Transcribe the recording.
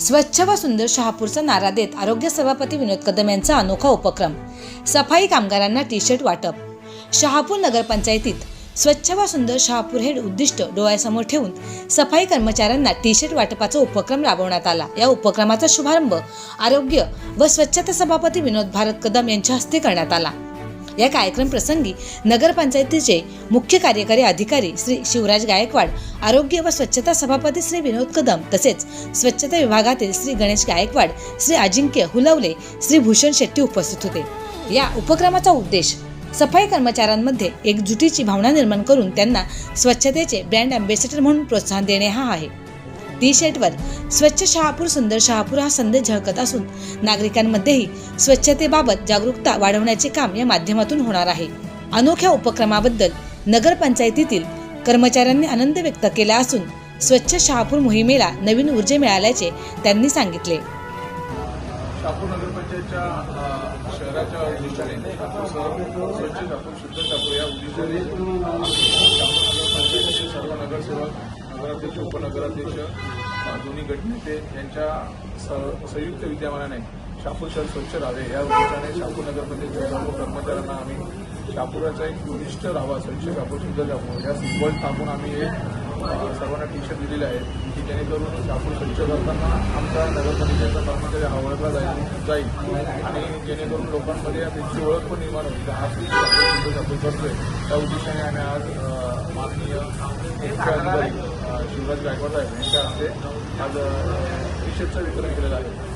स्वच्छ व सुंदर शहापूरचा नारा देत आरोग्य सभापती विनोद कदम यांचा अनोखा उपक्रम. सफाई कामगारांना टी शर्ट वाटप. शहापूर नगरपंचायतीत स्वच्छ व सुंदर शहापूर हे उद्दिष्ट डोळ्यासमोर ठेवून सफाई कर्मचाऱ्यांना टी शर्ट वाटपाचा उपक्रम राबवण्यात आला. या उपक्रमाचा शुभारंभ आरोग्य व स्वच्छता सभापती विनोद भारत कदम यांच्या हस्ते करण्यात आला. या कार्यक्रम प्रसंगी नगरपंचायतीचे मुख्य कार्यकारी अधिकारी श्री शिवराज गायकवाड आरोग्य व स्वच्छता सभापती श्री विनोद कदम तसेच स्वच्छता विभागातील श्री गणेश गायकवाड श्री अजिंक्य हुलवले श्री भूषण शेट्टी उपस्थित होते. या उपक्रमाचा उद्देश सफाई कर्मचाऱ्यांमध्ये एकजुटीची भावना निर्माण करून त्यांना स्वच्छतेचे ब्रँड अँबॅसेडर म्हणून प्रोत्साहन देणे हा आहे. टी शर्टवर स्वच्छ शहापूर सुंदर शहापूर हा संदेश झळकत असून नागरिकांमध्येही स्वच्छतेबाबत जागरूकता वाढवण्याचे काम या माध्यमातून होणार आहे. अनोख्या उपक्रमाबद्दल नगरपंचायतीतील कर्मचाऱ्यांनी आनंद व्यक्त केला असून स्वच्छ शहापूर मोहिमेला नवीन ऊर्जा मिळाल्याचे त्यांनी सांगितले. शहापूर नगरपंचायतच्या शहराच्या उद्दिष्टाने स्वच्छ शहापूर शुद्ध शहापूर या उद्दिष्टाने शहापूर नगरपंचायतीचे सर्व नगरसेवक नगराध्यक्ष उपनगराध्यक्ष दोन्ही गटनेते यांच्या स- संयुक्त विद्यमानाने शापूर शहर स्वच्छ राहावे. या उद्देशाने शापूर नगरमध्ये सर्व कर्मचाऱ्यांना आम्ही शापुराचा एक उद्दिष्ट राहावा स्वच्छ शापूर शुद्ध शहापूर या सिंबल टाकून आम्ही हे सर्वांना टी शर्ट दिलेले आहेत की जेणेकरून आपण स्वच्छ करताना आमचा नगरपालिकेचा कर्मचारी हा ओळखला जाईल जाईल. आणि जेणेकरून लोकांमध्ये त्यांची ओळख पण निर्माण होईल. हा शहापूर करतोय. त्या उद्देशाने आम्ही आज माननीय मुख्य अधिकारी शिवराज गायकवाड साहेब यांच्या हस्ते आज टी शर्टचं वितरण केलेलं आहे.